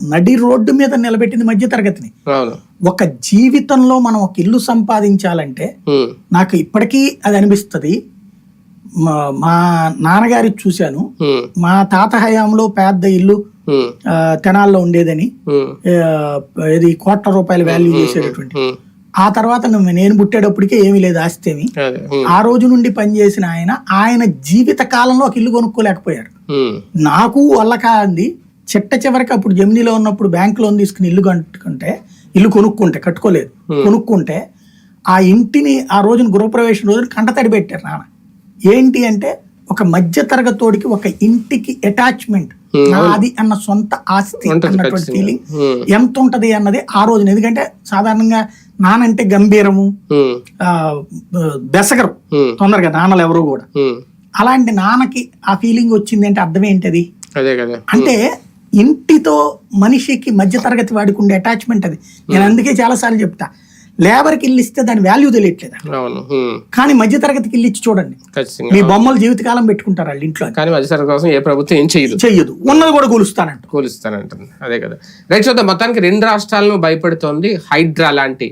నడి రోడ్డు మీద నిలబెట్టింది మధ్య తరగతిని. ఒక జీవితంలో మనం ఒక ఇల్లు సంపాదించాలంటే నాకు ఇప్పటికీ అది అనిపిస్తుంది. మా- నాన్నగారి చూశాను. మా తాత హయాంలో పెద్ద ఇల్లు తెనాల్లో ఉండేదని ఇది కోట్ల రూపాయల వాల్యూ చేసేటటువంటి. ఆ తర్వాత నేను పుట్టేటప్పటికే ఏమీ లేదు ఆస్తి ఏమి అదే ఉమ్, ఆ రోజు నుండి పనిచేసిన ఆయన ఆయన జీవిత కాలంలో ఒక ఇల్లు కొనుక్కోలేకపోయాడు. ఉమ్, నాకు వల్ల కాంది చిట్ట చివరికి అప్పుడు జమినీలో ఉన్నప్పుడు బ్యాంక్ లోన్ తీసుకుని ఇల్లు కట్టుకుంటే ఇల్లు కొనుక్కుంటే కట్టుకోలేదు. కొనుక్కుంటే ఆ ఇంటిని ఆ రోజున గృహప్రవేశం రోజున కంటతడి పెట్టారు నాన్న. ఏంటి అంటే ఒక మధ్య తరగతోడికి ఒక ఇంటికి అటాచ్మెంట్ నాది అన్న సొంత ఆస్తి అన్నటువంటి. ఫీలింగ్ ఉమ్, ఎంత ఉంటది అన్నది ఆ రోజున. ఎందుకంటే సాధారణంగా నానంటే గంభీరము బెసగరు. తొందరగా నాన్నలు ఎవరు కూడా. అలాంటి నాన్నకి ఆ ఫీలింగ్ వచ్చింది అంటే అర్థం ఏంటది? అంటే ఇంటితో మనిషికి మధ్య తరగతి వాడికి ఉండే అటాచ్మెంట్ అది. నేను అందుకే చాలాసార్లు చెప్తా. లేబర్కి ఇల్లు ఇస్తే దాని వాల్యూ తెలియట్లేదు? ఉమ్, కానీ మధ్య తరగతికి ఇల్లు ఇచ్చి చూడండి. మీ బొమ్మలు జీవితకాలం పెట్టుకుంటారు వాళ్ళు ఇంట్లో. కానీ మధ్యసరి కోసం ఏ ప్రభుత్వం ఏం చేయదు. చెయ్యదు. ఉన్నది కూడా కూలుస్తానంట కూలిస్తానంటుంది. అదే కదా. రైట్ చూద్దాం. మొత్తానికి రెండు రాష్ట్రాలను భయపెడుతోంది హైడ్రా లాంటి